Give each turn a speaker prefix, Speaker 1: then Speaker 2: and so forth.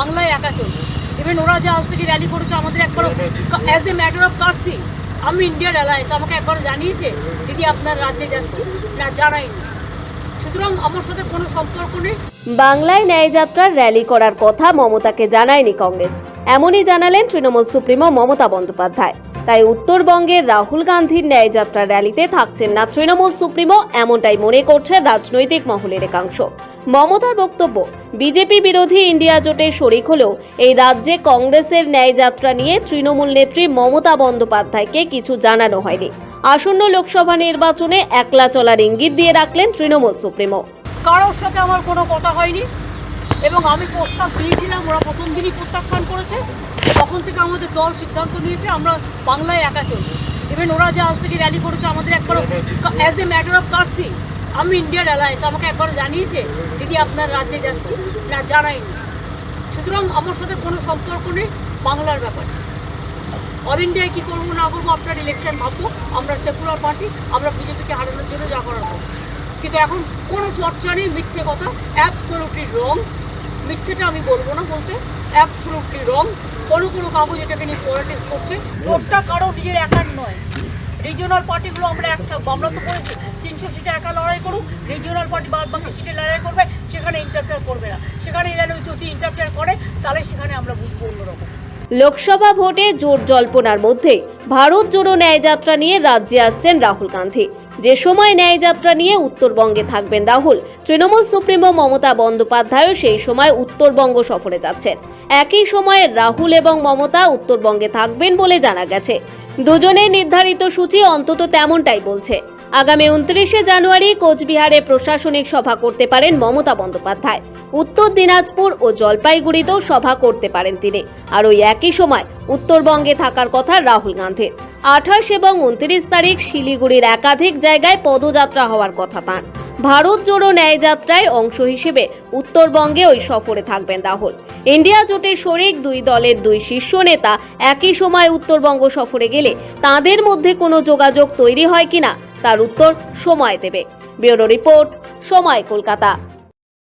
Speaker 1: বাংলায় একা চলবে। ইভেন ওরা যে আজ থেকে র্যালি করেছে, আমাদের একবার as a matter of courtesy আমি ইন্ডিয়ার অ্যালায়েন্স আমাকে একবার জানিয়েছে, দিদি, আপনার রাজ্যে যাচ্ছি। না জানাইনি সুতরাং আমার কোনো সম্পর্ক নেই।
Speaker 2: বাংলায় ন্যায়যাত্রার র্যালি করার কথা মমতাকে জানায়নি কংগ্রেস। এমনই জানালেন তৃণমূল সুপ্রিমো মমতা বন্দ্যোপাধ্যায়। তাই উত্তরবঙ্গের রাহুল গান্ধীর ন্যায়যাত্রা র্যালিতে থাকছেন না তৃণমূল সুপ্রিমো, এমনটাই মনে করছে রাজনৈতিক মহলের একাংশ। মমতার বক্তব্য, বিজেপি বিরোধী ইন্ডিয়া জোটে শরিক হলেও এই রাজ্যে কংগ্রেসের ন্যায়যাত্রা নিয়ে তৃণমূল নেত্রী মমতা বন্দ্যোপাধ্যায়কে কিছু জানানো হয়নি। আসন্ন লোকসভা নির্বাচনে একলা চলার ইঙ্গিত দিয়ে রাখলেন তৃণমূল সুপ্রিমো।
Speaker 1: কারোর সাথে আমার কোনো কথা হয়নি এবং আমি প্রস্তাব দিয়েছিলাম, ওরা প্রথম দিনই প্রত্যাখ্যান করেছে, তখন থেকে আমাদের দল সিদ্ধান্ত নিয়েছে আমরা বাংলায় একা চলবো। ইভেন ওরা যে আজ থেকে র্যালি করেছে, আমাদের একবার as a matter of courtesy আমি ইন্ডিয়ার অ্যালায়েন্স আমাকে একবার জানিয়েছে দিদি আপনার রাজ্যে যাচ্ছি। না জানাইনি সুতরাং আমার সাথে কোনো সম্পর্ক নেই বাংলার ব্যাপারে। অল ইন্ডিয়ায় কী করব না করব আপনার ইলেকশন ভাববো আমরা সেকুলার পার্টি আমরা বিজেপিকে হারানোর জন্য যা করার করব কিন্তু এখন কোনো চর্চা নেই মিথ্যে কথা অ্যাবসোলুটলি রং মিথ্যেটা আমি বলব না বলতে অ্যাবসোলুটলি রং কোনো কোনো কাগজ এটাকে নিয়ে পলিটিক্স করছে। জোটটা কারও নিজের একার নয়। রিজিওনাল পার্টিগুলো আমরা একটা আমরা তো করেছি। তিনশো সিটে একা লড়াই করুক রিজিওনাল পার্টি বাদ বাকি সিটে লড়াই করবে, সেখানে ইন্টারফেয়ার করবে না। সেখানে এরা যদি ইন্টারফেয়ার করে, তাহলে সেখানে আমরা বুঝব অন্যরকম।
Speaker 2: লোকসভা ভোটে জোর জল্পনার মধ্যে ভারত জোড়ো ন্যায়যাত্রা নিয়ে রাজ্যে আসছেন রাহুল গান্ধী। যে সময় ন্যায়যাত্রা নিয়ে উত্তরবঙ্গে থাকবেন রাহুল, তৃণমূল সুপ্রিমো মমতা বন্দ্যোপাধ্যায়ও সেই সময় উত্তরবঙ্গ সফরে যাচ্ছেন। একই সময়ে রাহুল এবং মমতা উত্তরবঙ্গে থাকবেন বলে জানা গেছে। দুজনের নির্ধারিত সূচি অন্তত তেমনটাই বলছে। আগামী উনত্রিশে জানুয়ারি কোচবিহারে প্রশাসনিক সভা করতে পারেন মমতা বন্দ্যোপাধ্যায়। উত্তর দিনাজপুর ও জলপাইগুড়িতেও সভা করতে পারেন তিনি। আর ওই একই সময় উত্তরবঙ্গে থাকার কথা রাহুল গান্ধীর। আঠাশ এবং উনত্রিশ তারিখ শিলিগুড়ির একাধিক জায়গায় পদযাত্রা হওয়ার কথা তাঁর। ভারত জোড়ো ন্যায়যাত্রায় অংশ হিসেবে উত্তরবঙ্গে ওই সফরে থাকবেন রাহুল। ইন্ডিয়া জোটের শরিক দুই দলের দুই শীর্ষ নেতা একই সময় উত্তরবঙ্গ সফরে গেলে তাদের মধ্যে কোনো যোগাযোগ তৈরি হয় কিনা তার উত্তর সময় দেবে। ব্যুরো রিপোর্ট সময় কলকাতা।